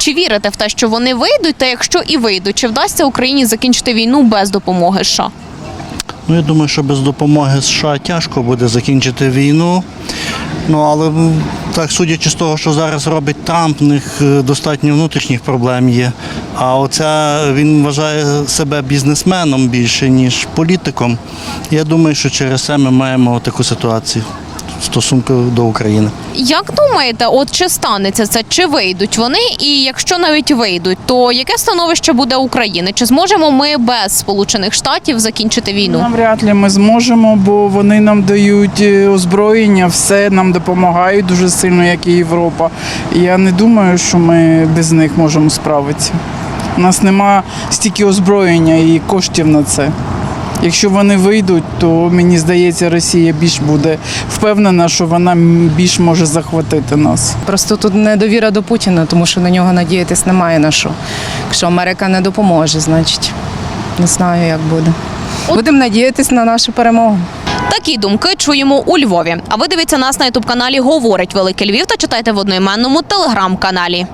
Чи вірите в те, що вони вийдуть? Та якщо і вийдуть, чи вдасться Україні закінчити війну без допомоги США? Ну, я думаю, що без допомоги США тяжко буде закінчити війну. Ну, але так, судячи з того, що зараз робить Трамп, в них е, достатньо внутрішніх проблем є. А оця він вважає себе бізнесменом більше, ніж політиком. Я думаю, що через це ми маємо таку ситуацію стосунку до України. Як думаєте, от чи станеться це, чи вийдуть вони? І якщо навіть вийдуть, то яке становище буде України? Чи зможемо ми без Сполучених Штатів закінчити війну? Навряд ли ми зможемо, бо вони нам дають е, озброєння, все нам допомагають дуже сильно, як і Європа. Я не думаю, що ми без них можемо справитися. У нас нема стільки озброєння і коштів на це. Якщо вони вийдуть, то мені здається, Росія більш буде впевнена, що вона більш може захватити нас. Просто тут недовіра до Путіна, тому що на нього надіятись немає на що. Якщо Америка не допоможе, значить не знаю, як буде. Будемо надіятись на нашу перемогу. Такі думки чуємо у Львові. А ви дивіться нас на ютуб каналі Говорить Великий Львів та читайте в одноіменному телеграм-каналі.